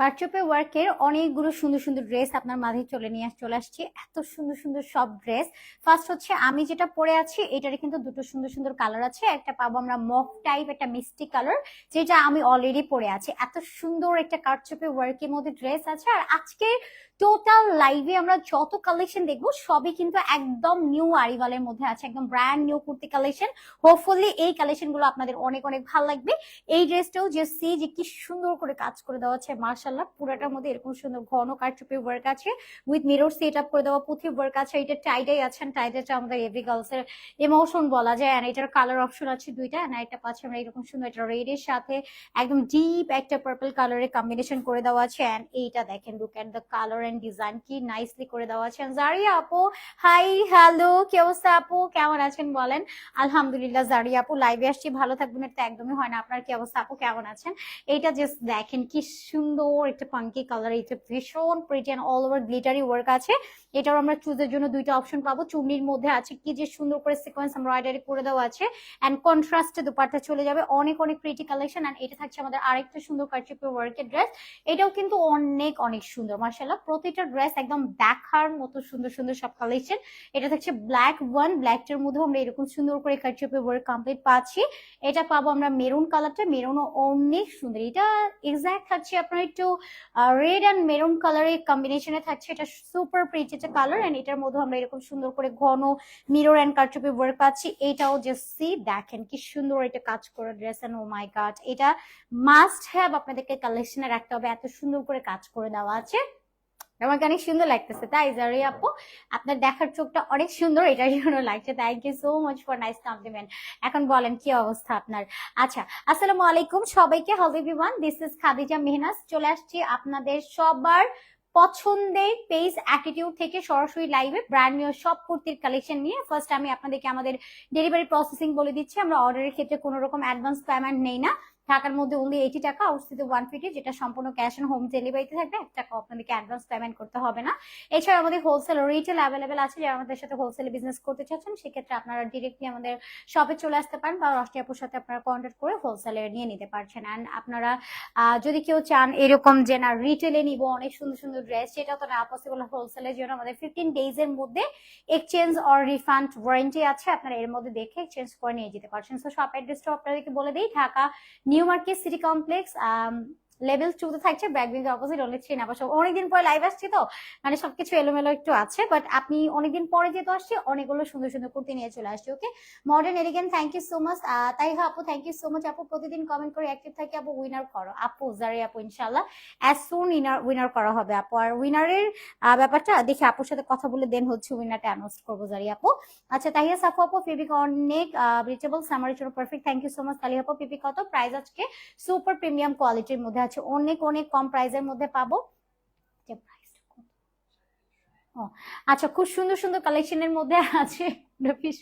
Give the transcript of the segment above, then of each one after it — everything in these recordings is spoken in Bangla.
কারচুপে ওয়ার্কের অনেকগুলো সুন্দর সুন্দর ড্রেস আপনার মাঝে চলে নিয়ে চলে আসছি। এত সুন্দর সুন্দর সব ড্রেস। ফার্স্ট হচ্ছে আমি যেটা পরে আছি এটারে কিন্তু দুটো সুন্দর সুন্দর কালার আছে। একটা পাবো আমরা মফ টাইপ একটা মিষ্টি কালার যেটা আমি অলরেডি পরে আছি। এত সুন্দর একটা কারচুপে ওয়ার্কের মধ্যে ড্রেস আছে। আর আজকে টোটাল লাইভে আমরা যত কালেকশন দেখব, সবই কিন্তু একদম নিউ আরিভালের মধ্যে আছে, একদম brand new kurti collection hopefully এই কালেকশনগুলো আপনাদের অনেক অনেক ভালো লাগবে। এই ড্রেসটাও যে সি যে কি সুন্দর করে কাজ করে দেওয়া আছে মার্শাল্লাহ পুরাটার মধ্যে এরকম সুন্দর ঘন কারচুপি ওয়ার্ক আছে। উইথ মিরর সেট আপ করে দেওয়া, পুঁথি ওয়ার্ক আছে। এটা টাইটাই আছেন টাইটাটা আমাদের এভরি গার্লস এর ইমোশন বলা যায়। আর এটার কালার অপশন আছে দুইটা আর এটা পাচ্ছি আমরা এরকম সুন্দর একটা রেড এর সাথে, একদম ডিপ একটা পার্পল কালারের কম্বিনেশন করে দেওয়া আছে। এন্ড এইটা দেখেন look at the colour and design কি নাইসলি করে দেওয়া আছে। জারিয়া আপু হাই হ্যালো কি অবস্থা আপু? কেমন আছেন বলেন? আলহামদুলিল্লাহ জারিয়া আপু লাইভে আসছি। ভালো থাকবেন, এটা একদমই হয় না। আপনার কি অবস্থা আপু? কেমন আছেন? এইটা জাস্ট দেখেন, কি সুন্দর একটা পাঙ্কি কালার এটা ভীষণ pretty and all over glittery work আছে। এটাও আমরা চুজের জন্য দুইটা অপশন পাবো। চুমনির মধ্যে আছে, কি যে সুন্দর করে সিকোয়েন্স এমব্রয়ডারি করে দেওয়া আছে। অ্যান্ড কন্ট্রাস্টে দুপাট্টা চলে যাবে। অনেক অনেক প্রিটি কালেকশন অ্যান্ড এটা থাকছে আমাদের আরেকটা সুন্দর কারচুপি ওয়ার্কের ড্রেস এটাও কিন্তু অনেক অনেক সুন্দর মার্শাল্লাহ প্রতিটা ড্রেস একদম দেখার মতো সুন্দর সুন্দর সব কালেকশন এটা থাকছে ব্ল্যাক ওয়ান ব্ল্যাকটার মধ্যে আমরা এরকম সুন্দর করে কারচুপি ওয়ার্ক কমপ্লিট পাচ্ছি। এটা পাবো আমরা মেরুন কালারটা মেরুনও অনেক সুন্দর। এটা এক্সাক্ট থাকছে আপনার একটু রেড অ্যান্ড মেরুন কালারের কম্বিনেশনে থাকছে। এটা সুপার প্রিটি একটা কালার অ্যান্ড এটার মধ্যে আমরা এরকম সুন্দর করে ঘন মিরর অ্যান্ড কারচুপি ওয়ার্ক পাচ্ছি। এটাও জাস্ট সি দেখেন কি সুন্দর এটা কাজ করে dress and oh my god এটা মাস্ট হ্যাভ আপনাদেরকে কালেকশনে রাখতে হবে। এত সুন্দর করে কাজ করে দেওয়া আছে। আমাকে অনেক সুন্দর লাগতেছে, তাই জারি আপু? আপনার দেখার চোখটা অনেক সুন্দর, এটার জন্য লাগছে thank you so much for nice compliment এখন বলেন, কি অবস্থা আপনার? আচ্ছা আসসালামু আলাইকুম সবাইকে hello everyone this is Khadija Mehnaz চলে আসছি আপনাদের সবার পছন্দের পেজ অ্যাটিটিউড থেকে সরাসরি লাইভে ব্র্যান্ড নিউ সব কুর্তির কালেকশন নিয়ে। ফার্স্ট আমি আপনাদেরকে আমাদের ডেলিভারি প্রসেসিং বলে দিচ্ছি, আমরা অর্ডারের ক্ষেত্রে কোনো রকম অ্যাডভান্স পেমেন্ট নেই না। ঢাকার মধ্যে অনলি এইটি টাকা আউটসিতে ওয়ান ফিফটি যেটা সম্পূর্ণ ক্যাশ অন হোম ডেলিভারিতে থাকবে। এক টাকা আপনাদেরকে অ্যাডভান্স পেমেন্ট করতে হবে না। এছাড়া আমাদের হোলসেল রিটেল অ্যাভেলেবেল আছে, যারা আমাদের সাথে হোলসেলে বিজনেস করতে চাচ্ছেন, সেক্ষেত্রে আপনারা ডিরেক্টলি আমাদের শপে চলে আসতে পারেন বা রষ্টিয়াপুর সাথে আপনারা কন্ট্যাক্ট করে হোলসেলে নিয়ে নিতে পারছেন। অ্যান্ড আপনারা যদি কেউ চান এরকম যে, না রিটেলে নিব, অনেক সুন্দর সুন্দর ড্রেস সেটা তো না পসিবল হোলসেলের জন্য আমাদের ফিফটিন ডেজ এর মধ্যে এক্সচেঞ্জ অর রিফান্ড ওয়ারেন্টি আছে। আপনারা এর মধ্যে দেখে এক্সচেঞ্জ করে নিয়ে যেতে পারছেন। সো শপ অ্যাড্রেসটা আপনাদেরকে বলে দিই, Dhaka new market city complex level two তে থাকছে ব্যাকবিংয়ের অপোজিট অনলি থ্রি নাম্বার অনেকদিন পরে লাইভ আসছি তো মানে সবকিছু এলোমেলো একটু আছে বাট আপনি অনেকদিন পরে যেহেতু আসছি, অনেকগুলো সুন্দর সুন্দর কুর্তি নিয়ে চলে আসছি okay modern elegant thank you so much তাই হ্যাঁ আপু থ্যাংক ইউ সো মাচ আপু, প্রতিদিন কমেন্ট করে অ্যাক্টিভ থাকি আপু উইনার করো। আপু, জারি আপু ইনশাল্লাহ অ্যাজ সুন উইনার উইনার করা হবে আপু। আর উইনারের ব্যাপারটা দেখি আপুর সাথে কথা বলে দেন হচ্ছে উইনারটা অ্যানাউন্স করব, জারি আপু। আচ্ছা তাহিয়া সাফু আপু ফেবিক অনেক রিচেবল সামারের জন্য perfect thank you so much তালি আপু পিপি কত? প্রাইস আজকে সুপার প্রিমিয়াম কোয়ালিটির মধ্যে আছে। অনেক অনেক কম প্রাইসের মধ্যে পাবো। আচ্ছা খুব সুন্দর সুন্দর কালেকশনের মধ্যে আছে। ফিস।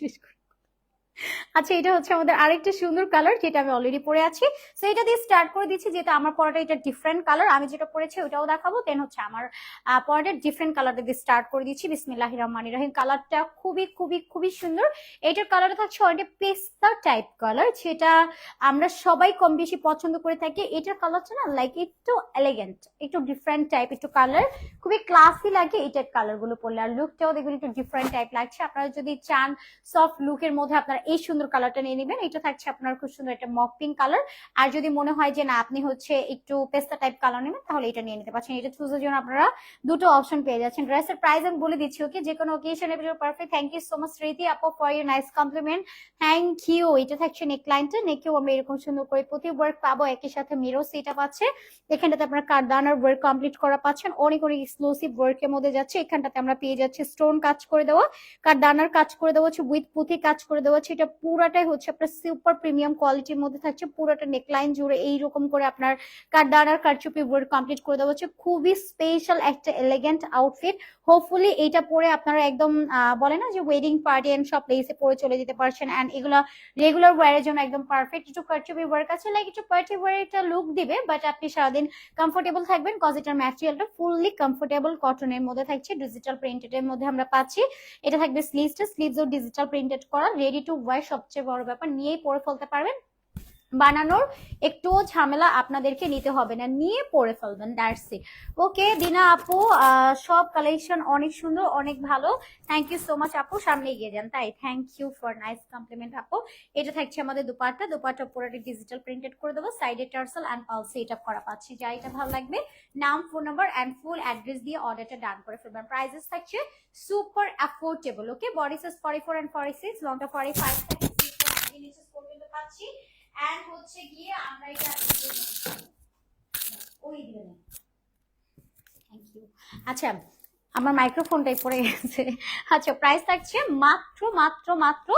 আচ্ছা এটা হচ্ছে আমাদের আরেকটা সুন্দর কালার যেটা আমি অলরেডি পরে আছি। তো এটা দিয়ে স্টার্ট করে দিচ্ছি যেটা আমার পরাটা এটা ডিফারেন্ট কালার আমি যেটা পরেছি ওটাও দেখাবো। দেন হচ্ছে আমার পরাটা ডিফারেন্ট কালার দিয়ে স্টার্ট করে দিচ্ছি। বিসমিল্লাহ রহমান রহিম কালারটা খুবই খুবই খুবই সুন্দর। এটার কালারটা থাকছে অনেক পেস্তা টাইপ কালার যেটা আমরা সবাই কম বেশি পছন্দ করে থাকি। এটার কালারটা না লাইক একটু এলিগেন্ট একটু ডিফারেন্ট টাইপ একটু কালার খুবই ক্লাসি লাগে এটার কালারগুলো পরলে। আর লুকটাও দেখবেন একটু ডিফারেন্ট টাইপ লাগছে। আপনারা যদি চান সফট লুকের মধ্যে আপনারা এই সুন্দর কালারটা নিয়ে নেবেন। এটা থাকছে আপনার খুব সুন্দর একটা মক পিঙ্ক কালার আর যদি মনে হয় যে না, আপনি হচ্ছে একটু পেস্তা টাইপ কালার নেবেন, তাহলে এটা নিয়ে নিতে পারছেন। এটা চুজের জন্য আপনারা দুটো অপশন পেয়ে যাচ্ছেন। ড্রেসের প্রাইস আমি বলে দিচ্ছি ওকে যে কোনো অকেশনের ভিতরে perfect thank you so much Riti আপু for your nice compliment thank you এটা থাকছে নেকলাইনটা নেকেও আমরা এরকম সুন্দর করে প্রতি ওয়ার্ক পাবো। একই সাথে মিরো সেটা পাচ্ছে। এখানটাতে আপনার কারদানার ওয়ার্ক কমপ্লিট করা পাচ্ছেন। অনেক অনেক এক্সক্লুসিভ ওয়ার্কের মধ্যে যাচ্ছে। এখানটাতে আমরা পেয়ে যাচ্ছি স্টোন কাজ করে দেওয়া। কারদানার কাজ করে দেওয়া হচ্ছে উইথ পুঁথি কাজ করে দেওয়া হচ্ছে। এটা পুরাটাই হচ্ছে আপনার সুপার প্রিমিয়াম কোয়ালিটির মধ্যে থাকছে, পুরোটা নেকলাইন জুড়ে এইরকম করে আপনার কারদানার কারচুপি ওয়ার্ক কমপ্লিট করে দেওয়া হচ্ছে। খুবই স্পেশাল একটা এলিগেন্ট আউটফিট হোপফুলি এটা পরে আপনারা একদম বলে না যে ওয়েডিং পার্টি এন্ড সব প্লেসে পরে চলে যেতে পারছেন এন্ড এগুলো রেগুলার ওয়ারের জন্য একদম পারফেক্ট একটু কারচুপি ওয়ার্ক আছে লাইক একটু পার্টি ওয়ার একটা লুক দিবে বাট আপনি সারাদিন কমফোর্টেবল থাকবেন। কজ এটার ম্যাটেরিয়ালটা ফুললি কমফোর্টেবল কটনের মধ্যে থাকছে ডিজিটাল প্রিন্টেড এর মধ্যে আমরা পাচ্ছি। এটা থাকবে স্লিভসটা স্লিভসও ডিজিটাল প্রিন্টেড করা রেডি টু ওয়ার সবচেয়ে বড় ব্যাপার নিয়েই পড়ে ফেলতে পারবেন। বানানোর একটুও ঝামেলা আপনাদেরকে নিতে হবে না। নিয়ে পরে ফেলবেন দ্যাটস ইট ওকে দিনা আপু সব কালেকশন অনেক সুন্দর, অনেক ভালো। থ্যাংক ইউ সো মাচ আপু, সামনে এগিয়ে যান। তাই thank you for nice compliment আপু। এটা থাকছে আমাদের দুপাট্টা দুপাট্টা পুরোটা ডিজিটাল প্রিন্টেড করে দেবো। সাইডে টার্সেল অ্যান্ড পালসে এটা করা পাচ্ছি। যা এটা ভালো লাগবে, নাম phone number and full address দিয়ে অর্ডারটা ডান করে ফেলবেন। প্রাইজেস থাকছে super affordable okay body size forty four and forty six লংটা forty five পর্যন্ত পাচ্ছি। অ্যান্ড হচ্ছে গিয়ে আমরা এটা ওই দিবেন থ্যাংক ইউ আচ্ছা আমার মাইক্রোফোনটাই পড়ে গেছে। আচ্ছা প্রাইস থাকছে মাত্র মাত্র মাত্র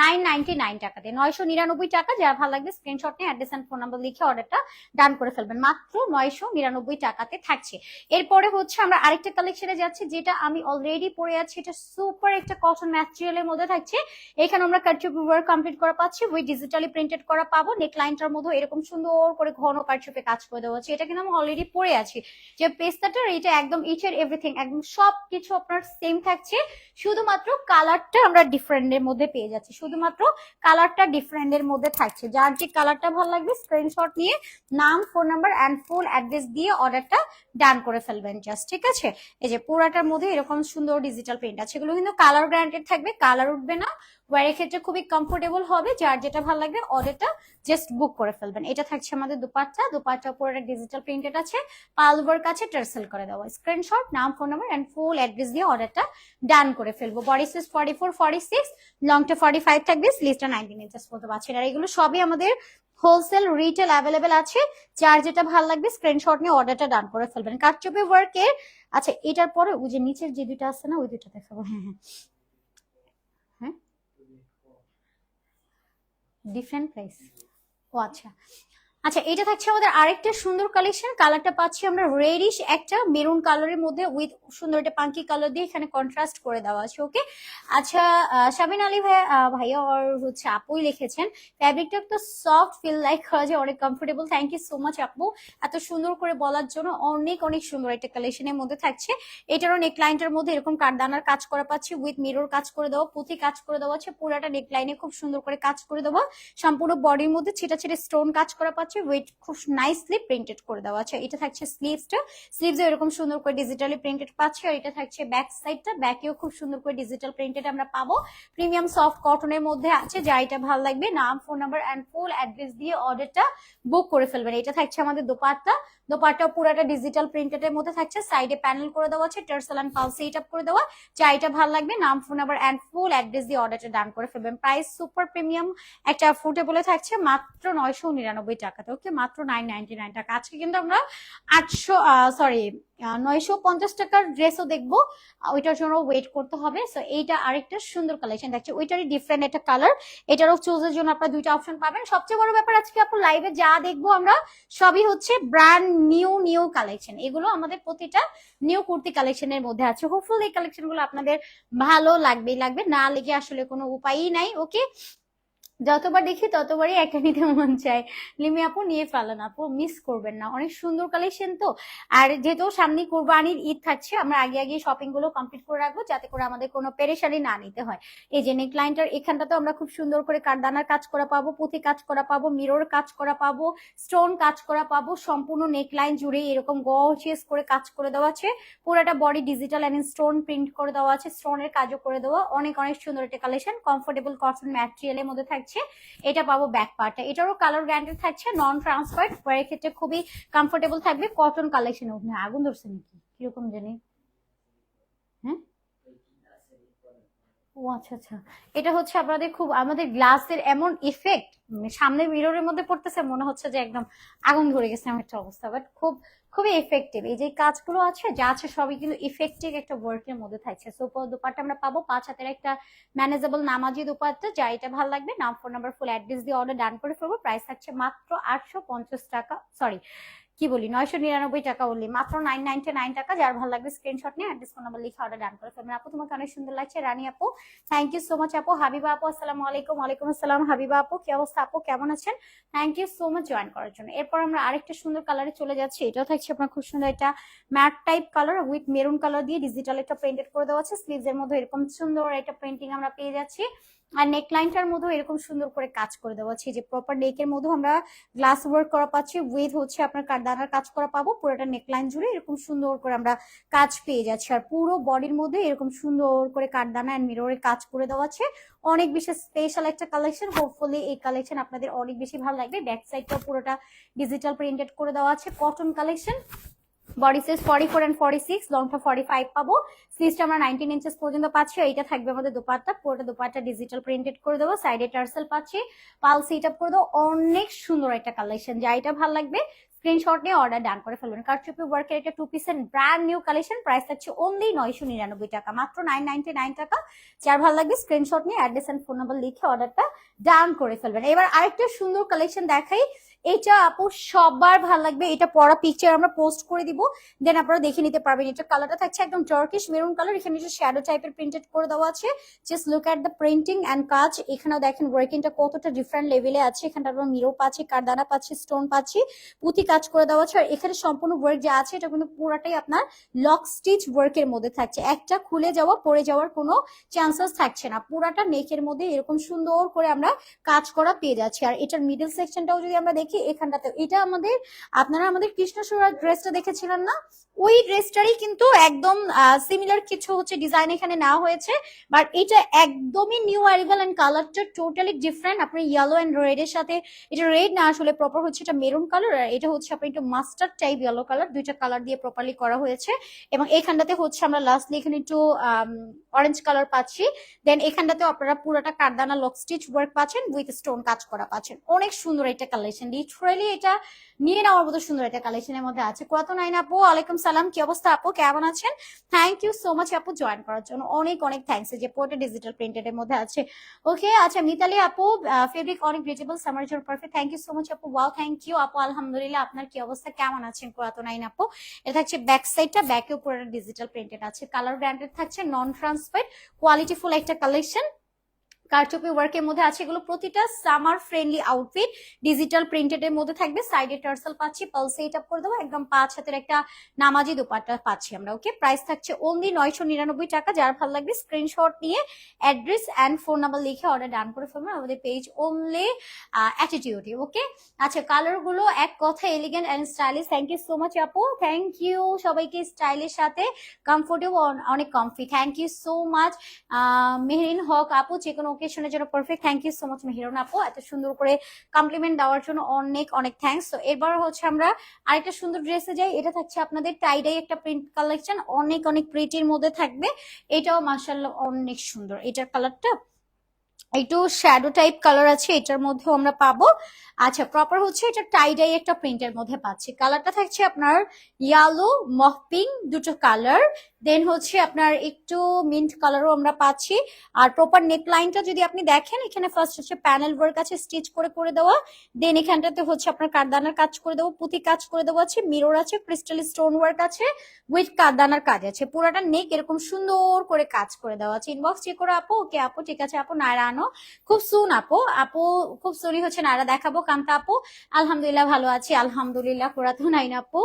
নাইন নাইনটি নাইন টাকাতে নয়শো নিরানব্বই টাকা যার ভালো লাগবে স্ক্রিনশট নিয়ে অ্যাড্রেস অ্যান্ড ফোন নাম্বার লিখে অর্ডারটা ডান করে ফেলবেন। মাত্র নয়শো নিরানব্বই টাকাতে থাকছে। এরপরে হচ্ছে আমরা আরেকটা কালেকশনে যাচ্ছি, যেটা আমি অলরেডি পরে আছি। এটা সুপার একটা কটন ম্যাটেরিয়ালের মধ্যে থাকছে। এখানে আমরা কারচুপ ওয়ার্ক কমপ্লিট করা পাচ্ছি উইথ ডিজিটালি প্রিন্টেড করা পাবো। নেক লাইনটার মধ্যে এরকম সুন্দর করে ঘন কারচুপে কাজ করে দেওয়া হচ্ছে। এটা কিন্তু আমি অলরেডি পরে আছি। যে পেস্তাটার এটা একদম ইচ এর এভরিথিং একদম সব কিছু আপনার সেম থাকছে। শুধুমাত্র কালারটা আমরা ডিফারেন্ট এর মধ্যে পেয়ে যাচ্ছি। শুধুমাত্র কালারটা ডিফারেন্ট এর মধ্যে থাকছে। যার যে কালারটা ভালো লাগবে স্ক্রিনশট নিয়ে নাম phone number and full address দিয়ে অর্ডারটা ডান করে ফেলবেন জাস্ট ঠিক আছে? এই যে পুরাটার মধ্যে এরকম সুন্দর ডিজিটাল প্রিন্ট আছে। এগুলো কিন্তু কালার গ্যারান্টেড থাকবে কালার উঠবে না। ওয়ারের ক্ষেত্রে খুবই কমফোর্টেবল হবে, যার যেটা ভালো লাগবে অর্ডারটা জাস্ট বুক করে ফেলবেন। এটা থাকছে আমাদের দুপাট্টা দুপাট্টা পুরোটা ডিজিটাল প্রিন্টেড আছে পাল ওয়ার্ক আছে টার্সেল করে দেওয়া। স্ক্রিনশট নাম phone number and full address দিয়ে অর্ডারটা ডান করে ফেলব। Body size forty four forty six লংটা forty five থাকবে স্লিভটা নাইনটিন ইঞ্চেস বলতে পারছেন আর এগুলো সবই আমাদের হোলসেল রিটেল অ্যাভেলেবেল আছে। যার যেটা ভালো লাগবে স্ক্রিনশট নিয়ে অর্ডারটা ডান করে ফেলবেন। কারচুপি ওয়ার্কের আচ্ছা এটার পরে ওই যে নিচের যে দুইটা আছে না, ওই দুইটা দেখাবো। হ্যাঁ হ্যাঁ। ডিফারেন্ট প্রাইস ও আচ্ছা। আচ্ছা এটা থাকছে আমাদের আরেকটা সুন্দর কালেকশন কালারটা পাচ্ছি আমরা রেডিশ একটা মেরুন কালারের মধ্যে উইথ সুন্দর একটা পাঙ্কি কালার দিয়ে এখানে কন্ট্রাস্ট করে দেওয়া আছে ওকে আচ্ছা শাবিন আলী আহ, ভাইয়া আর হচ্ছে আপুই লিখেছেন ফ্যাব্রিকটা তো সফট ফিল লাইক যে অনেক comfortable thank you so much আপু। এত সুন্দর করে বলার জন্য অনেক অনেক সুন্দর একটা কালেকশনের মধ্যে থাকছে। এটারও নেকলাইনটার মধ্যে এরকম কাঠদানার কাজ করা পাচ্ছি উইথ মিরর কাজ করে দেওয়া পুঁথি কাজ করে দেওয়া আছে পুরাটা নেকলাইনে খুব সুন্দর করে কাজ করে দেওয়া। সম্পূর্ণ বডির মধ্যে ছিটা ছিটে স্টোন কাজ করা পাচ্ছে ওয়েট খুব নাইসলি প্রিন্টেড করে দেওয়া আছে। এটা থাকছে স্লিভসটা স্লিভস এরকম সুন্দর করে ডিজিটালি প্রিন্টেড পাচ্ছে। আর এটা থাকছে ব্যাক সাইডটা ব্যাকেও খুব সুন্দর করে ডিজিটাল প্রিন্টেড আমরা পাবো। প্রিমিয়াম সফট কটনের মধ্যে আছে। যা এটা ভালো লাগবে। নাম phone number and full address দিয়ে অর্ডারটা বুক করে ফেলবেন। এটা থাকছে আমাদের দোপাট্টা। দোপাট্টা পুরাটা ডিজিটাল প্রিন্টেডের মধ্যে থাকছে। সাইডে প্যানেল করে দেওয়া আছে টার্সেল অ্যান্ড পালস এইট আপ করে দেওয়া। এটা ভালো লাগবে, নাম phone number and full address দিয়ে অর্ডারটা ডান করে ফেলবেন। প্রাইস সুপার প্রিমিয়াম একটা ফুটেবলে থাকছে, মাত্র নয়শো নিরানব্বই টাকাতে ওকে মাত্র নাইন নাইনটি নাইন টাকা। আজকে কিন্তু আমরা আটশো সরি নয়শো পঞ্চাশ টাকার ড্রেসও দেখব। ওইটার জন্য ওয়েট করতে হবে। সো এইটা আরেকটা সুন্দর কালেকশন দেখছে, ওইটারই ডিফারেন্ট একটা কালার এটারও চুজের জন্য আপনারা দুইটা অপশন পাবেন। সবচেয়ে বড় ব্যাপার আজকে আপনার লাইভে যা দেখব আমরা, সবই হচ্ছে ব্র্যান্ড নিউ নিউ কালেকশন এগুলো আমাদের প্রতিটা নিউ কুর্তি কালেকশনের মধ্যে আছে। হোপফুল এই কালেকশনগুলো আপনাদের ভালো লাগবেই লাগবে। না লেগে আসলে কোনো উপায়ই নাই ওকে যতবার দেখি ততবারই একটা নিতে মন চায়। লিমি আপু, নিয়ে ফেলেন আপু মিস করবেন না। অনেক সুন্দর কালেকশন তো। আর যেহেতু সামনে কোরবানির ঈদ থাকছে, আমরা আগে আগে শপিংগুলো কমপ্লিট করে রাখব, যাতে করে আমাদের কোনো পেরেশানি না নিতে হয়। এই যে নেক লাইনটার এখানটাতে আমরা খুব সুন্দর করে কাঠদানার কাজ করা পাবো, পুঁথি কাজ করা পাবো মিরর কাজ করা পাবো স্টোন কাজ করা পাবো, সম্পূর্ণ নেক লাইন জুড়ে এরকম গর্জিয়াস করে কাজ করে দেওয়া আছে। পুরোটা body digital and stone print করে দেওয়া আছে স্টোনের কাজও করে দেওয়া। অনেক অনেক সুন্দর একটা কালেকশন কমফোর্টেবল কটন ম্যাটেরিয়ালের মধ্যে থাকছে। এটা পাবো ব্যাক পার্টটা এটারও কালার গ্যারান্টেড থাকছে নন ট্রান্সপার্ট পরের ক্ষেত্রে খুবই কমফোর্টেবল থাকবে। কটন কালেকশন আগুন ধরছে নাকি? কীরকম জানি। ও আচ্ছা আচ্ছা। এটা হচ্ছে আপনাদের খুব, আমাদের গ্লাসের এমন ইফেক্ট সামনে মিররের মধ্যে পড়তেছে, মনে হচ্ছে যে একদম আগুন ধরে গেছে এমন একটা অবস্থা। বাট খুব, খুবই এফেক্টিভ এই যে কাজগুলো আছে, যা আছে সবই কিন্তু ইফেক্টিভ একটা ওয়ার্কের মধ্যে থাকছে। সো দুপাট্টা আমরা পাবো, পাঁচ হাতের একটা ম্যানেজেবল নামাজি দুপাট্টা, যা এটা ভালো লাগবে। নাম ফোন নাম্বার ফুল অ্যাড্রেস দিয়ে অর্ডার ডান করে ফেলব। প্রাইস থাকছে মাত্র আটশো পঞ্চাশ টাকা সরি কি বলি? নয়শো নিরানব্বই টাকা বললি। মাত্র নাইন নাইনটি নাইন টাকা, যার ভালো লাগবে স্ক্রিনশট নিয়ে অ্যাড্রেস ফোন নাম্বার লিখে অর্ডার ডান করে ফেলবেন। আপু, তোমাকে অনেক সুন্দর লাগছে। রানী আপু থ্যাংক ইউ সো মাচ আপু। হাবিবা আপু, আসসালামু আলাইকুম। ওয়ালাইকুম আসসালাম। হাবিবা আপু, কি অবস্থা আপু? কেমন আছেন? Thank you so much join করার জন্য। এরপর আমরা আরেকটা সুন্দর কালারে চলে যাচ্ছি। এটাও থাকছে আপনার খুব সুন্দর একটা matte type colour with maroon colour দিয়ে ডিজিটাল একটা প্রিন্টেড করে দেওয়া আছে। স্লিভস এর মধ্যে এরকম সুন্দর একটা প্রিন্টিং আমরা পেয়ে যাচ্ছি। আর নেক লাইনটার মধ্যেও এরকম সুন্দর করে কাজ করে দেওয়া আছে। যে প্রপার নেকের মধ্যেও আমরা গ্লাস ওয়ার্ক করা পাচ্ছি উইথ হচ্ছে আপনার কারদানার কাজ করা পাবো, পুরোটা নেক লাইন জুড়ে এরকম সুন্দর করে আমরা কাজ পেয়ে যাচ্ছি। আর পুরো বডির মধ্যে এরকম সুন্দর করে কারদানা অ্যান্ড মিররের কাজ করে দেওয়া আছে। অনেক বেশি স্পেশাল একটা কালেকশন হোপফুলি এই কালেকশন আপনাদের অনেক বেশি ভালো লাগবে। ব্যাক সাইডটা পুরোটা ডিজিটাল প্রিন্টেড করে দেওয়া আছে। Cotton collection body size forty four and forty six লংটা forty five পাবো স্লিজটা আমরা নাইনটিন ইঞ্চেস পর্যন্ত পাচ্ছি এইটা থাকবে আমাদের দুপাট্টা, পুরোটা দুপাট্টা ডিজিটাল প্রিন্টেড করে দেবো সাইডে টার্সেল পাচ্ছি। পাল সিট আপ করে দেবো, অনেক সুন্দর একটা কালেকশন যা এটা ভালো লাগবে স্ক্রিনশট নিয়ে অর্ডার ডান করে ফেলবেন। কারচুপি ওয়ার্কের একটা টু পিস পিসের ব্র্যান্ড নিউ কালেকশন প্রাইস থাকছে অনলি নয়শো নিরানব্বই টাকা, মাত্র নাইন নাইনটি নাইন টাকা। যার ভালো লাগবে স্ক্রিনশট নিয়ে অ্যাড্রেস অ্যান্ড ফোন নাম্বার লিখে অর্ডারটা ডান করে ফেলবেন। এবার আরেকটা সুন্দর কালেকশন দেখাই এটা আপু সবার ভালো লাগবে, এটা পড়া পিকচার আমরা পোস্ট করে দিব দেন আপনারা দেখে নিতে পারবেন। এটা কালারটা থাকছে একদম টার্কিশ মেরুন কালার এখানে যে শ্যাডো টাইপের প্রিন্টেড করে দেওয়া আছে। Just look at the printing and কাজ, এখানেও দেখেন ওয়ার্কিংটা কতটা ডিফারেন্ট লেভেলে আছে। এখানটা আমরা মিরো পাচ্ছি, কারদানা পাচ্ছি স্টোন পাচ্ছি, পুঁতি কাজ করে দেওয়া আছে। আর এখানে সম্পূর্ণ ওয়ার্ক যা আছে, এটা কিন্তু পুরাটাই আপনার লক স্টিচ ওয়ার্কের মধ্যে থাকছে। একটা খুলে যাওয়া, পড়ে যাওয়ার কোনো চান্সেস থাকছে না। পুরাটা নেকের মধ্যে এরকম সুন্দর করে আমরা কাজ করা পেয়ে যাচ্ছি। আর এটার মিডল সেকশনটাও যদি আমরা দেখি এখানটাতে। এটা আমাদের আপনারা আমাদের কৃষ্ণসুরার ড্রেসটা দেখেছিলেন না? ওই ড্রেসটারই কিন্তু একদম সিমিলার কিছু হচ্ছে ডিজাইন এখানে নেওয়া হয়েছে। বাট এটা একদমই নিউ অ্যারিভাল এন্ড কালারটা টোটালি ডিফারেন্ট আপনি ইয়েলো এন্ড রেড এর সাথে, এটা রেড না আসলে প্রপার হচ্ছে এটা মেরুন কালার আর এটা হচ্ছে আপনি একটু মাস্টার্ড টাইপ ইয়েলো কালার দুইটা কালার দিয়ে প্রপারলি করা হয়েছে। এবং এখানটাতে হচ্ছে আমরা লাস্টলি এখানে একটু অরেঞ্জ কালার পাচ্ছি। দেন এখানটাতে আপনারা পুরোটা কারদানা লক স্টিচ ওয়ার্ক পাচ্ছেন উইথ স্টোন কাজ করা পাচ্ছেন। অনেক সুন্দর একটা কালেকশন লিটারালি এটা নিয়ে নেওয়ার মতো সুন্দর একটা কালেকশনের মধ্যে আছে। কত নাইন আপু? ওয়ালাইকুম সালাম, কি অবস্থা আপু? কেমন আছেন? থ্যাংক ইউ সো মাচ আপু জয়েন করার জন্য। অনেক অনেক থ্যাংকস যে পুরোটা ডিজিটাল প্রিন্টেড এর মধ্যে আছে। ওকে আচ্ছা মিতালি আপু ফেব্রিক অনেক ব্রিটেবল সামার জন্য perfect thank you so much আপু। ওয়াও থ্যাংক ইউ আপু, আলহামদুলিল্লাহ, আপনার কি অবস্থা? কেমন আছেন কত নাইন আপু? এটা থাকছে ব্যাক সাইডটা ব্যাকেও পুরোটা ডিজিটাল প্রিন্টেড আছে। কালার ব্র্যান্ডেড থাকছে নন ট্রান্সপারেন্ট কোয়ালিটিফুল একটা কালেকশন কারচুপি ওয়ার্কের মধ্যে আছে এগুলো প্রতিটা summer friendly outfit digital printed এর মধ্যে থাকবে সাইডে টার্সেল পাচ্ছি পালসে এটা করে দেবো, একদম পাঁচ হাতের একটা নামাজি দোপাট্টা পাচ্ছি আমরা ওকে প্রাইস থাকছে অনলি নয়শো নিরানব্বই টাকা, যার ভালো লাগবে স্ক্রিনশট নিয়ে অ্যাড্রেস অ্যান্ড ফোন নাম্বার লিখে অর্ডার ডান করে ফেলবেন, আমাদের পেজ অনলি অ্যাটিটিউডে ওকে আচ্ছা কালারগুলো এক কথা elegant and stylish thank you so much আপু থ্যাংক ইউ সবাইকে স্টাইলের সাথে কমফোর্টেবল অনেক comfy thank you so much Mehrin Haque আপু যে কোনো ওকেশনের জন্য perfect thank you so much Mehrun আপু। এত সুন্দর করে কমপ্লিমেন্ট দেওয়ার জন্য অনেক অনেক থ্যাংকস তো এরপর হচ্ছে আমরা আরেকটা সুন্দর ড্রেসে যাই। এটা থাকছে আপনাদের টাইডাই একটা প্রিন্ট কালেকশন অনেক অনেক প্রিটির মধ্যে থাকবে। এটাও মার্শাল্লাহ অনেক সুন্দর। এটার কালারটা একটু শ্যাডো টাইপ কালার আছে। এটার মধ্যেও আমরা পাবো। আচ্ছা প্রপার হচ্ছে এটা টাইডাই একটা প্রিন্টের মধ্যে পাচ্ছি। কালারটা থাকছে আপনার ইয়ালো মহ পিঙ্ক দুটো কালার দেন হচ্ছে আপনার একটু মিন্ট কালারও আমরা পাচ্ছি। আর প্রপার নেক লাইনটা যদি আপনি দেখেন, এখানে ফার্স্ট হচ্ছে প্যানেল ওয়ার্ক আছে স্টিচ করে করে দেওয়া। দেন এখানটাতে হচ্ছে আপনার কারদানার কাজ করে দেবো পুঁতি কাজ করে দেওয়া আছে মিরর আছে ক্রিস্টাল স্টোন ওয়ার্ক আছে উইথ কারদানার কাজ আছে। পুরোটা নেক এরকম সুন্দর করে কাজ করে দেওয়া আছে। ইনবক্স চেক করে, আপু, ওকে, আপু, ঠিক আছে, আপু, নায়রা আনো। খুব সুন আপু। আপু, খুব সুনই হচ্ছে নায়রা দেখাবো, কান্তা আপু। আলহামদুলিল্লাহ, ভালো আছি। আলহামদুলিল্লাহ পুরাতো নাইন আপু।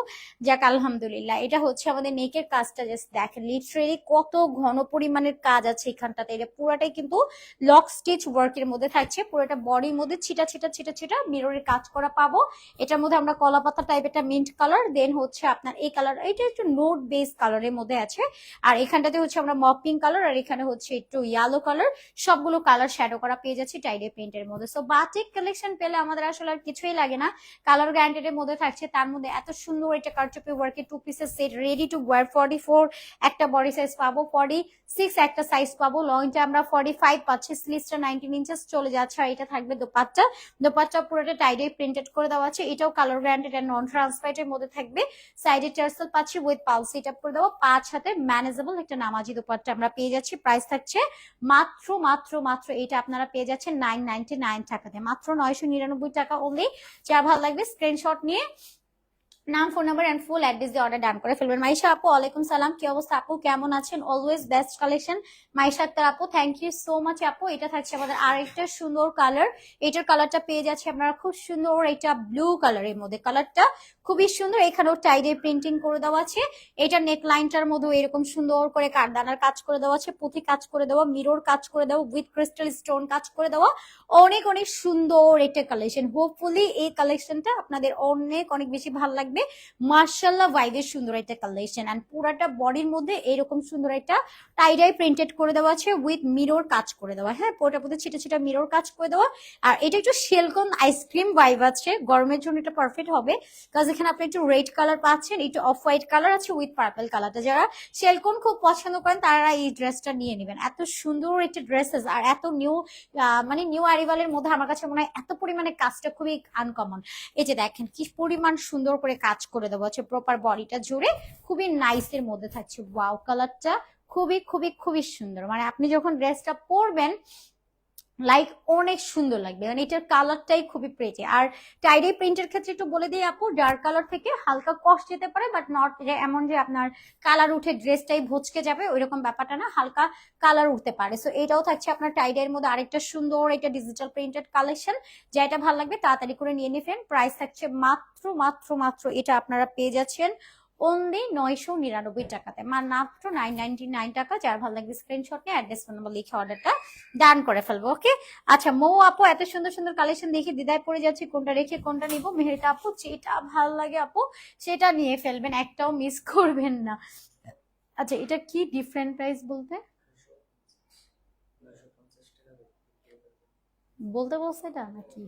যাক, আলহামদুলিল্লাহ। এটা হচ্ছে আমাদের নেকের কাজটা জাস্ট দেখেন লিটারেলি কত ঘন পরিমাণের কাজ আছে এখানটাতে। এটা পুরোটাই কিন্তু লক স্টিচ ওয়ার্কের মধ্যে থাকছে। পুরোটা বডির মধ্যে ছিটা ছিটা ছিটা ছিটা মিররের কাজ করা পাবো। এটার মধ্যে আমরা কলা পাতা টাইপ একটা মিন্ট কালার দেন হচ্ছে আপনার এই কালার এটা একটু নোট বেস কালারের মধ্যে আছে। আর এখানটাতে হচ্ছে আমরা মপিং কালার আর এখানে হচ্ছে একটু ইয়েলো কালার সবগুলো কালার শ্যাডো করা পেয়ে যাচ্ছি টাইডে প্রিন্টের মধ্যে। সো বাটিক কালেকশন পেলে আমাদের আসলে আর কিছুই লাগে না। কালার গ্যান্ডেড এর মধ্যে থাকছে, তার মধ্যে এত সুন্দর একটা কারচুপি ওয়ার্কের টু পিসের set ready to wear forty four একটা বডি সাইজ পাবো ফর্টি সিক্স একটা সাইজ পাবো লংটা আমরা ফর্টি ফাইভ পাচ্ছি স্লিভসটা নাইনটিন ইঞ্চেস চলে যাচ্ছে আর এটা থাকবে দোপাট্টা। দোপাট্টা পুরোটা টাইডে প্রিন্টেড করে দেওয়া আছে, এটাও কালার গ্যান্ডেড আর নন ট্রান্সপারেন্ট এর মধ্যে থাকবে। সাইডে টার্সেল পাচ্ছি উইথ পালসি এটা করে দেবো। পাঁচ হাতে ম্যানেজেবল একটা নামাজি দোপাট্টা আমরা পেয়ে যাচ্ছি প্রাইস থাকছে মাত্র মাত্র মাত্র এটা আপনারা পেয়ে যাচ্ছেন নাইন নাইনটি নাইন টাকাতে মাত্র নয়শো নিরানব্বই টাকা অনলি যা ভালো লাগবে স্ক্রিনশট নিয়ে নাম phone number and full address দিয়ে অর্ডার ডান করে ফেলবেন। মাইশা আপু, ওয়ালাইকুম সালাম। কি অবস্থা আপু? কেমন আছেন? Always best collection Maisha Akter আপু থ্যাংক ইউ সো মাচ আপু। এটা থাকছে আমাদের আরেকটা সুন্দর কালার এটার কালারটা পেয়ে যাচ্ছে আপনারা খুব সুন্দর এটা ব্লু কালারের মধ্যে। কালারটা খুবই সুন্দর। এখানেও টাইডে প্রিন্টিং করে দেওয়া আছে। এটা নেক লাইনটার মধ্যে এরকম সুন্দর করে কারদানার কাজ করে দেওয়া আছে, পুঁথি কাজ করে দেওয়া মিরর কাজ করে দেওয়া উইথ ক্রিস্টাল স্টোন কাজ করে দেওয়া। অনেক অনেক সুন্দর এটা কালেকশন হোপফুলি এই কালেকশনটা আপনাদের অনেক অনেক বেশি ভালো লাগবে। মার্শাল্লাহ ভাইবের সুন্দর একটা কালেকশন এন্ড পুরাটা বডির মধ্যে এরকম সুন্দর একটা টাইডাই প্রিন্টেড করে দেওয়া আছে উইথ মিরর কাজ করে দেওয়া। হ্যাঁ পোটা পোতে ছিটা ছিটা মিরর কাজ করে দেওয়া। আর এটা একটু শেলকন আইসক্রিম ভাইব আছে। গরমের জন্য এটা পারফেক্ট হবে। কাজ এখানে আপনি একটু রেড কালার পাচ্ছেন, একটু অফ হোয়াইট কালার আছে উইথ পার্পল কালারটা যারা শেলকন খুব পছন্দ করেন, তারা এই ড্রেসটা নিয়ে নেবেন। এত সুন্দর একটা ড্রেসেস আর এত নিউ মানে নিউ অ্যারিভালের মধ্যে আমার কাছে মনে হয় এত পরিমাণে কাজটা খুবই আনকমন এই যে দেখেন, কি পরিমাণ সুন্দর করে কাজ করে দেবো। হচ্ছে প্রপার বডিটা জুড়ে খুবই নাইসের মধ্যে থাকছে। ওয়াও কালারটা খুবই খুবই খুবই সুন্দর। মানে আপনি যখন ড্রেসটা পরবেন লাইক অনেক সুন্দর লাগবে। মানে এটার কালারটাই খুবই প্রেটি আর টাইডি প্রিন্টের ক্ষেত্রে একটু বলে দিই আপু ডার্ক কালার থেকে হালকা কস্ট যেতে পারে বাট নট যে এমন যে আপনার কালার উঠে ড্রেসটাই ভচকে যাবে, ওইরকম ব্যাপারটা না, হালকা কালার উঠতে পারে। সো এটাও থাকছে আপনার টাইডের মধ্যে আরেকটা সুন্দর একটা ডিজিটাল প্রিন্টেড কালেকশন যেটা ভালো লাগবে, তাড়াতাড়ি করে নিয়ে নিবেন। প্রাইস থাকছে মাত্র মাত্র মাত্র এটা আপনারা পেয়ে যাচ্ছেন। অনলি নয়শো নিরানব্বই টাকাতে। মাত্র নাইন নাইনটি নাইন টাকা, যার ভালো লাগবে স্ক্রিনশট নিয়ে অ্যাড্রেস ফোন নাম্বার লিখে অর্ডারটা ডান করে ফেলব ওকে আচ্ছা মৌ আপু, এত সুন্দর সুন্দর কালেকশন দেখে দিদায় পড়ে যাচ্ছি। কোনটা রেখে কোনটা নিবো? মেহেরটা আপু, যেটা ভালো লাগে আপু, সেটা নিয়ে ফেলবেন, একটাও মিস করবেন না। আচ্ছা এটা কি ডিফারেন্ট প্রাইস বলতে? বলতে বলছে এটা নাকি?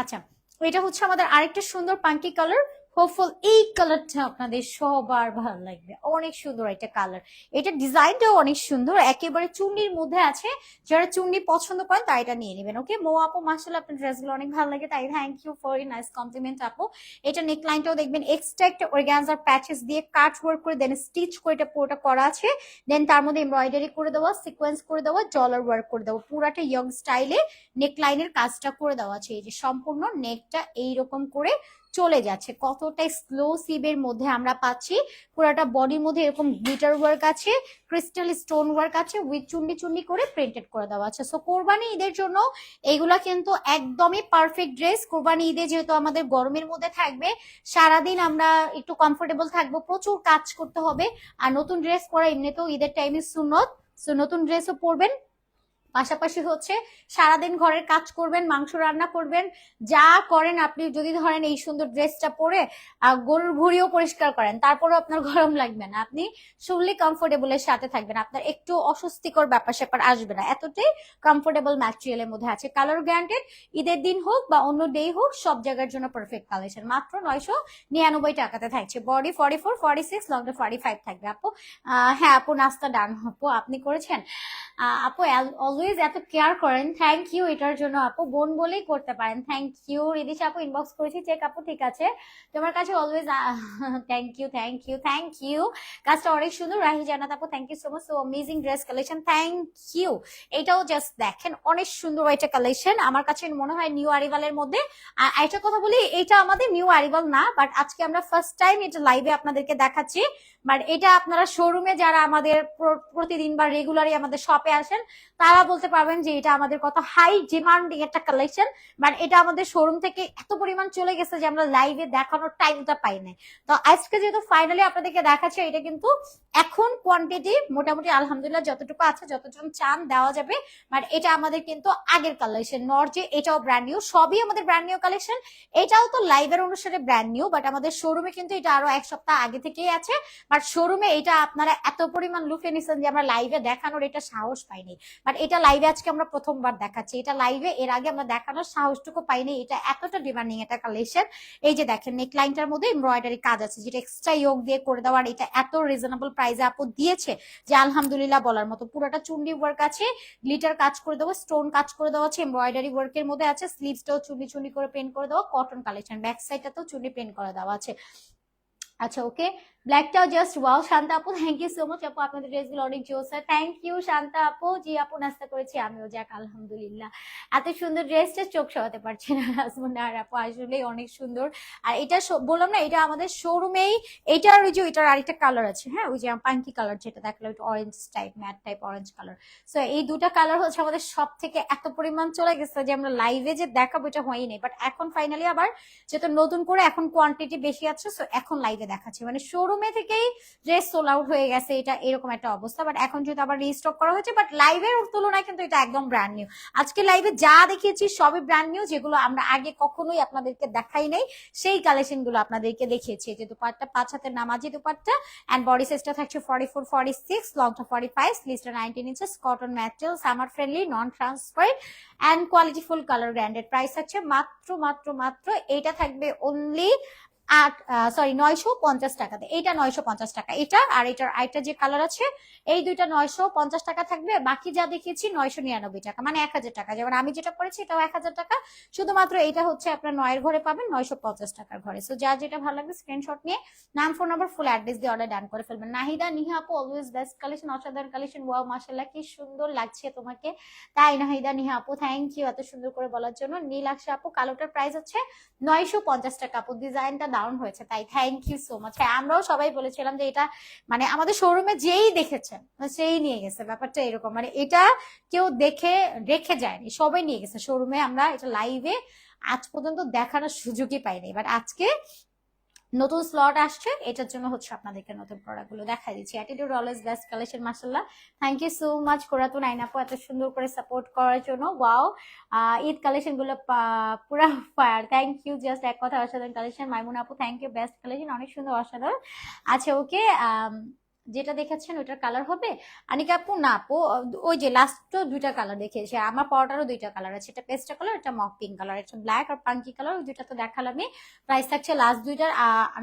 আচ্ছা এটা হচ্ছে আমাদের আরেকটা সুন্দর পাঙ্কি কালার হোপফুল এই কালারটা আপনাদের সবার ভালো লাগবে। অনেক সুন্দর একটা কালার এটা ডিজাইনটাও অনেক সুন্দর। একেবারে চুন্নির মধ্যে আছে। যারা চুন্নি পছন্দ করেন তাই এটা নিয়ে নেবেন ওকে মো আপু মাসাল আপনার ড্রেসগুলো অনেক ভালো লাগে, তাই thank you for you nice compliment আপু। এটা নেকলাইনটাও দেখবেন এক্সট্রা একটা অর্গানজার প্যাচেস দিয়ে কাট ওয়ার্ক করে দেন স্টিচ করে এটা পুরোটা করা আছে। দেন তার মধ্যে এমব্রয়ডারি করে দেওয়া সিকোয়েন্স করে দেওয়া ডলার ওয়ার্ক করে দেওয়া। পুরাটা ইয়ং স্টাইলে নেকলাইনের কাজটা করে দেওয়া আছে। এই যে সম্পূর্ণ নেকটা এইরকম করে চলে যাচ্ছে। কতটা এক্সক্লুসিভের মধ্যে আমরা পাচ্ছি। পুরোটা বডির মধ্যে এরকম গ্লিটার ওয়ার্ক আছে ক্রিস্টাল স্টোন ওয়ার্ক আছে উইথ চুন্ডি চুন্ডি করে প্রিন্টেড করে দেওয়া আছে। সো কোরবানি ঈদের জন্য এগুলা কিন্তু একদমই পারফেক্ট ড্রেস কোরবানি ঈদে যেহেতু আমাদের গরমের মধ্যে থাকবে, সারাদিন আমরা একটু কমফোর্টেবল থাকব, প্রচুর কাজ করতে হবে। আর নতুন ড্রেস পরা এমনিতেও ঈদের টাইমে সুনত সো নতুন ড্রেসও পরবেন। পাশাপাশি হচ্ছে সারাদিন ঘরের কাজ করবেন, মাংস রান্না করবেন, যা করেন আপনি যদি ধরেন এই সুন্দর ড্রেসটা পরে গরুর ভুড়িও পরিষ্কার করেন, তারপরেও আপনার গরম লাগবে না। আপনি ফুললি কমফোর্টেবলের সাথে থাকবেন, আপনার একটু অস্বস্তিকর ব্যাপার স্যাপার আসবে না। এতটাই কমফোর্টেবল ম্যাটেরিয়ালের মধ্যে আছে। কালার গ্যারান্টেড ঈদের দিন হোক বা অন্য ডে হোক, সব জায়গার জন্য পারফেক্ট কালেকশন মাত্র নয়শো নিরানব্বই টাকাতে থাকছে। Body forty four forty six লংটা forty five থাকবে। আপু হ্যাঁ আপু, নাস্তা ডান আপু, আপনি করেছেন? আপু অলওয়েজ এত কেয়ার করেন। থ্যাংক ইউ এটার জন্য আপু, বোন বলেই করতে পারেন। থ্যাংক ইউ রিদিশ আপু ইনবক্স করেছি চেক আপু, ঠিক আছে। তোমার কাছে always thank you thank you thank you কাজটা অনেক সুন্দর, রাহি জানাত আপু thank you so much so amazing dress collection thank you এটাও জাস্ট দেখেন, অনেক সুন্দর একটা কালেকশন আমার কাছে মনে হয় নিউ আরিভালের মধ্যে। একটা কথা বলি, এটা আমাদের নিউ আরিভাল না বাট আজকে আমরা ফার্স্ট টাইম এটা লাইভে আপনাদেরকে দেখাচ্ছি। বাট এটা আপনারা শোরুমে যারা আমাদের প্রতিদিন বা রেগুলারই আমাদের শপে আসেন, তারা বলতে পারবেন যে এটা আমাদের কত হাই ডিমান্ডিং একটা কালেকশন বাট এটা আমাদের শোরুম থেকে এত পরিমাণ চলে গেছে যে আমরা লাইভে দেখানোর টাইমটা পাই নাই। তো আজকে যেহেতু ফাইনালি আপনাদেরকে দেখাচ্ছে, এটা কিন্তু এখন কোয়ান্টিটি মোটামুটি আলহামদুলিল্লাহ যতটুকু আছে যতটুকু চান দেওয়া যাবে। বাট এটা আমাদের কিন্তু আগের কালেকশন নর যে এটাও ব্র্যান্ড নিউ সবই আমাদের ব্র্যান্ড নিউ কালেকশন এটাও তো লাইভের অনুসারে ব্র্যান্ড নিউ বাট আমাদের শোরুমে কিন্তু এটা আরও এক সপ্তাহ আগে থেকেই আছে। বাট শোরুমে এটা আপনারা এত পরিমাণ লুফে নিছেন যে আমরা লাইভে দেখানোর এটা সাহস পাইনি। বাট এটা লাইভে আজকে আমরা প্রথমবার দেখাচ্ছি। এটা লাইভে এর আগে আমরা দেখানোর সাহসটুকু পাইনি। এটা এতটা ডিমান্ডিং এটা কালেকশন এই যে দেখেন নেক লাইনটার মধ্যে এমব্রয়ডারি কাজ আছে, যেটা এক্সট্রা যোগ দিয়ে করে দেওয়ার, এটা এত রিজনেবল প্রাইসে আপু দিয়েছে, যে আলহামদুলিল্লাহ বলার মতো। পুরোটা চুন্ডি ওয়ার্ক আছে গ্লিটার কাজ করে দেবো স্টোন কাজ করে দেওয়া আছে এমব্রয়ডারি ওয়ার্কের মধ্যে আছে স্লিভসটাও চুন্ডি চুন্ডি করে পেন্ট করে দেওয়া কটন কালেকশন ব্যাক সাইডটাতেও চুন্ডি পেন্ট করে দেওয়া আছে। আচ্ছা ওকে ব্ল্যাকটাও জাস্ট ওয়াও শান্তা আপু থ্যাংক ইউ সো মাচ আপু আপনাদের ড্রেসগুলো অনেক জোস হয় থ্যাংক ইউ শান্তা আপু জি আপু নাস্তা করেছি আমিও যাক আলহামদুলিল্লাহ এত সুন্দর ড্রেসটা চোখ সরাতে পারছি না আর আপু আসলেই অনেক সুন্দর আর এটা বললাম না এটা আমাদের শোরুমেই এটার ওই যে এটার আরেকটা কালার আছে হ্যাঁ? ওই যে পাঙ্কি কালার যেটা দেখল ওইটা orange type matte type orange colour so এই দুটা কালার হচ্ছে আমাদের সব থেকে এত পরিমাণ চলে গেছে যে আমরা লাইভে যে দেখাবো, এটা হয়ই নেই। বাট এখন ফাইনালি আবার যেহেতু নতুন করে এখন কোয়ান্টিটি বেশি আছে সো এখন লাইভে দেখাচ্ছি। মানে শোরুমে থেকেই ড্রেস সোল আউট হয়ে গেছে, এটা এরকম একটা অবস্থা। বাট এখন যেহেতু আবার রিস্টক করা হয়েছে বাট লাইভের তুলনায় কিন্তু এটা একদম ব্র্যান্ড নিউ আজকে লাইভে যা দেখিয়েছি সবই ব্র্যান্ড নিউ যেগুলো আমরা আগে কখনোই আপনাদেরকে দেখাই নাই, সেই কালেকশনগুলো আপনাদেরকে দেখিয়েছি। যে দুপাট্টা, পাঁচ হাতের নামাজি দুপাট্টা অ্যান্ড বডি সাইজটা থাকছে ফর্টি ফোর ফর্টি সিক্স লংটা forty five স্লিভসটা nineteen inches cotton material summer friendly non transparent and quality full colour branded price আছে মাত্র মাত্র মাত্র এটা থাকবে অনলি আট সরি নয়শো পঞ্চাশ টাকাতে এইটা নয়শো পঞ্চাশ টাকা। এটা আর এটার আরেকটা যে কালার আছে, এই দুইটা নয়শো পঞ্চাশ টাকা থাকবে। বাকি যা দেখিয়েছি, নয়শো নিরানব্বই টাকা। মানে এক হাজার টাকা। যেমন আমি যেটা করেছি এটাও এক হাজার টাকা। শুধুমাত্র এটা হচ্ছে আপনার নয়ের ঘরে পাবেন নয়শো পঞ্চাশ টাকার ঘরে। সো যা যেটা ভালো লাগবে স্ক্রিনশট নিয়ে নাম ফোন নাম্বার ফুল অ্যাড্রেস দিয়ে অর্ডার ডান করে ফেলবেন। নাহিদা, নিহা আপু অলওয়েজ বেস্ট কালেকশন অসাধারণ কালেকশন ওয়াও মাসাল্লাহ কি সুন্দর লাগছে তোমাকে। তাই, নাহিদা, নিহা আপু থ্যাংক ইউ এত সুন্দর করে বলার জন্য। নীল আকশা আপু, কালোটার প্রাইস হচ্ছে নয়শো পঞ্চাশ টাকা। আপু ডিজাইনটা দারুণ হয়েছে, তাই থ্যাংক ইউ সো মাচ আমরাও সবাই বলেছিলাম যে এটা মানে আমাদের শোরুমে যেই দেখেছে, সেই নিয়ে গেছে, ব্যাপারটা এরকম। মানে এটা কেউ দেখে, রেখে যায়নি, সবাই নিয়ে গেছে শোরুমে আমরা এটা লাইভে আজ পর্যন্ত দেখানোর সুযোগই পাইনি। বাট আজকে নতুন স্লট আসছে, এটার জন্য হচ্ছে আপনাদেরকে নতুন প্রোডাক্টগুলো দেখা দিচ্ছি। অ্যাটিটিউড অলওয়েজ বেস্ট কালেকশন মাসাল্লাহ thank you so much Quratun, আইনাপু, এত সুন্দর করে সাপোর্ট করার জন্য। ওয়াও ঈদ কালেকশনগুলো পুরো পুরা ফায়ার থ্যাংক ইউ জাস্ট এক কথা অসাধারণ কালেকশন মাইমুন আপু থ্যাংক ইউ বেস্ট কালেকশন অনেক সুন্দর, অসাধারণ। আচ্ছা ওকে যেটা দেখেছেন ওইটার কালার হবে। আনিকা আপু, না আপু ওই যে লাস্ট দুইটা কালার দেখিয়েছে। আমার পরোটারও দুইটা কালার আছে। এটা পেস্টা কালার এটা মক পিঙ্ক কালার এটা ব্ল্যাক আর পাঙ্কি কালার ওই দুইটা তো দেখালামই। প্রাইস থাকছে লাস্ট দুইটার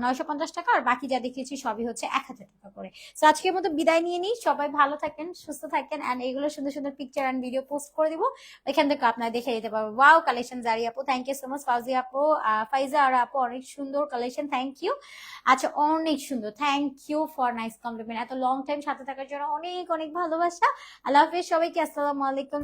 নয়শো পঞ্চাশ টাকা আর বাকি যা দেখিয়েছি সবই হচ্ছে এক হাজার টাকা করে। তো আজকের মতো বিদায় নিয়ে নিই। সবাই ভালো থাকেন, সুস্থ থাকেন অ্যান্ড এগুলো সুন্দর সুন্দর পিকচার অ্যান্ড ভিডিও পোস্ট করে দিব। ওইখান থেকে আপনারা দেখে যেতে পারব ওয়াও কালেকশন জারি আপু thank you so much Fauzi আপু ফাইজা আর আপু, অনেক সুন্দর কালেকশন থ্যাংক ইউ আচ্ছা অনেক সুন্দর। Thank you for nice compliment এত লং টাইম সাথে থাকার জন্য অনেক অনেক ভালোবাসা। আল্লাহ হাফিজ সবাইকে আসসালামু আলাইকুম।